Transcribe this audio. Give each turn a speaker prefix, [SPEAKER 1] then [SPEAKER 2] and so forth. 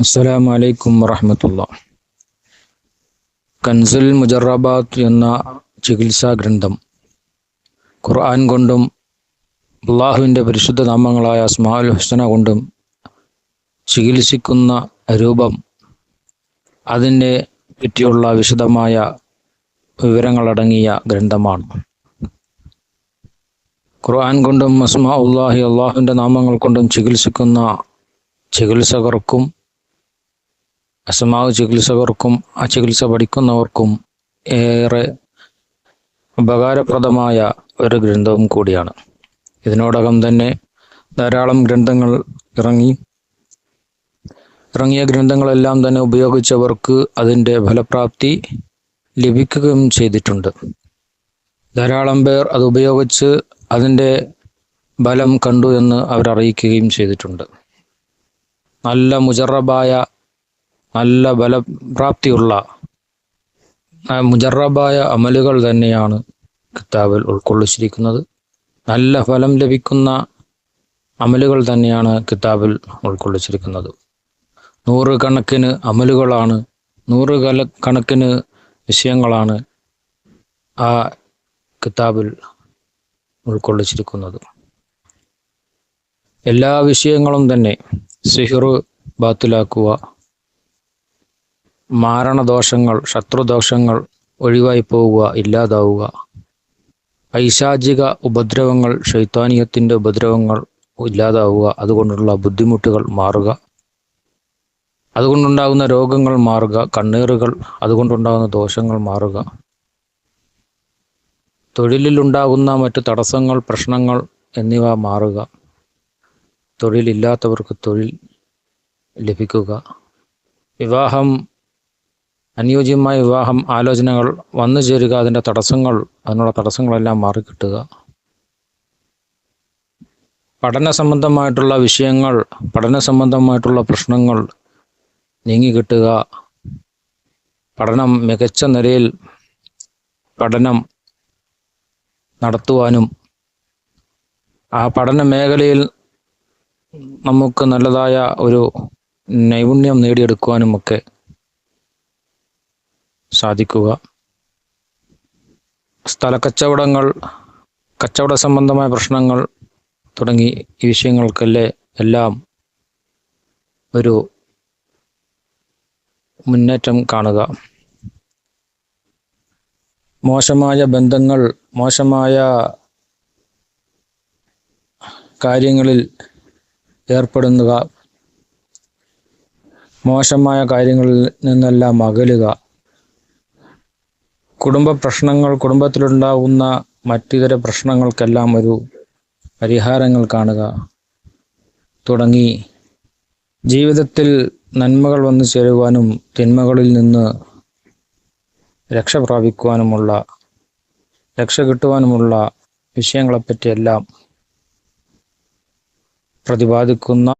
[SPEAKER 1] അസ്സലാമു അലൈക്കും വറഹമത്തുള്ള. കൻസുൽ മുജറബാത്ത് എന്ന ചികിത്സാ ഗ്രന്ഥം. ഖുർആൻ കൊണ്ടും അള്ളാഹുവിന്റെ പരിശുദ്ധ നാമങ്ങളായ അസ്മാൽ ഹുസന കൊണ്ടും ചികിത്സിക്കുന്ന രൂപം അതിനെ പറ്റിയുള്ള വിശദമായ വിവരങ്ങളടങ്ങിയ ഗ്രന്ഥമാണ്. ഖുർആൻ കൊണ്ടും അസ്മാ ഉള്ളാഹി അള്ളാഹുവിന്റെ നാമങ്ങൾ കൊണ്ടും ചികിത്സിക്കുന്ന ചികിത്സകർക്കും അസമാവ് ചികിത്സകർക്കും ആ ചികിത്സ പഠിക്കുന്നവർക്കും ഏറെ ഉപകാരപ്രദമായ ഒരു ഗ്രന്ഥവും കൂടിയാണ്. ഇതിനോടകം തന്നെ ധാരാളം ഗ്രന്ഥങ്ങൾ ഇറങ്ങി. ഇറങ്ങിയ ഗ്രന്ഥങ്ങളെല്ലാം തന്നെ ഉപയോഗിച്ചവർക്ക് അതിന്റെ ഫലപ്രാപ്തി ലഭിക്കുകയും ചെയ്തിട്ടുണ്ട്. ധാരാളം പേർ അത് ഉപയോഗിച്ച് അതിന്റെ ബലം കണ്ടു എന്ന് അവർ അറിയിക്കുകയും ചെയ്തിട്ടുണ്ട്. നല്ല മുജറബായ നല്ല ബലപ്രാപ്തിയുള്ള മുജറബായ അമലുകൾ തന്നെയാണ് കിതാബിൽ ഉൾക്കൊള്ളിച്ചിരിക്കുന്നത്. നല്ല ഫലം ലഭിക്കുന്ന അമലുകൾ തന്നെയാണ് കിതാബിൽ ഉൾക്കൊള്ളിച്ചിരിക്കുന്നത്. നൂറ് കണക്കിന് അമലുകളാണ് നൂറ് കല കണക്കിന് വിഷയങ്ങളാണ് ആ കിതാബിൽ ഉൾക്കൊള്ളിച്ചിരിക്കുന്നത്. എല്ലാ വിഷയങ്ങളും തന്നെ സിഹിറു ബാത്തിലാക്കുക മാരണദോഷങ്ങൾ ശത്രുദോഷങ്ങൾ ഒഴിവായി പോവുക ഇല്ലാതാവുക. പൈശാചിക ഉപദ്രവങ്ങൾ ശൈത്താനീയത്തിന്റെ ഉപദ്രവങ്ങൾ ഇല്ലാതാവുക അതുകൊണ്ടുള്ള ബുദ്ധിമുട്ടുകൾ മാറുക. അതുകൊണ്ടുണ്ടാകുന്ന രോഗങ്ങൾ മാറുക കണ്ണീറുകൾ അതുകൊണ്ടുണ്ടാകുന്ന ദോഷങ്ങൾ മാറുക. തൊഴിലിലുണ്ടാകുന്ന മറ്റു തടസ്സങ്ങൾ പ്രശ്നങ്ങൾ എന്നിവ മാറുക. തൊഴിലില്ലാത്തവർക്ക് തൊഴിൽ ലഭിക്കുക. വിവാഹം അനുയോജ്യമായ വിവാഹം ആലോചനകൾ വന്നു ചേരുക അതിന്റെ തടസ്സങ്ങൾ അതിനുള്ള തടസ്സങ്ങളെല്ലാം മാറിക്കിട്ടുക. പഠന സംബന്ധമായിട്ടുള്ള വിഷയങ്ങൾ പഠന സംബന്ധമായിട്ടുള്ള പ്രശ്നങ്ങൾ നീങ്ങിക്കിട്ടുക. പഠനം മികച്ച നിലയിൽ പഠനം നടത്തുവാനും ആ പഠന മേഖലയിൽ നമുക്ക് നല്ലതായ ഒരു നൈപുണ്യം നേടിയെടുക്കുവാനുമൊക്കെ സാധിക്കുക. സ്ഥല കച്ചവടങ്ങൾ കച്ചവട സംബന്ധമായ പ്രശ്നങ്ങൾ തുടങ്ങി ഈ വിഷയങ്ങൾക്കല്ലേ എല്ലാം ഒരു മുന്നേറ്റം കാണുക. മോശമായ ബന്ധങ്ങൾ മോശമായ കാര്യങ്ങളിൽ ഏർപ്പെടുക മോശമായ കാര്യങ്ങളിൽ നിന്നെല്ലാം അകലുക. കുടുംബ പ്രശ്നങ്ങൾ കുടുംബത്തിലുണ്ടാവുന്ന മറ്റിതര പ്രശ്നങ്ങൾക്കെല്ലാം ഒരു പരിഹാരങ്ങൾ കാണുക തുടങ്ങി. ജീവിതത്തിൽ നന്മകൾ വന്നു ചേരുവാനും തിന്മകളിൽ നിന്ന് രക്ഷ പ്രാപിക്കുവാനുമുള്ള രക്ഷ കിട്ടുവാനുമുള്ള വിഷയങ്ങളെപ്പറ്റിയെല്ലാം പ്രതിപാദിക്കുന്ന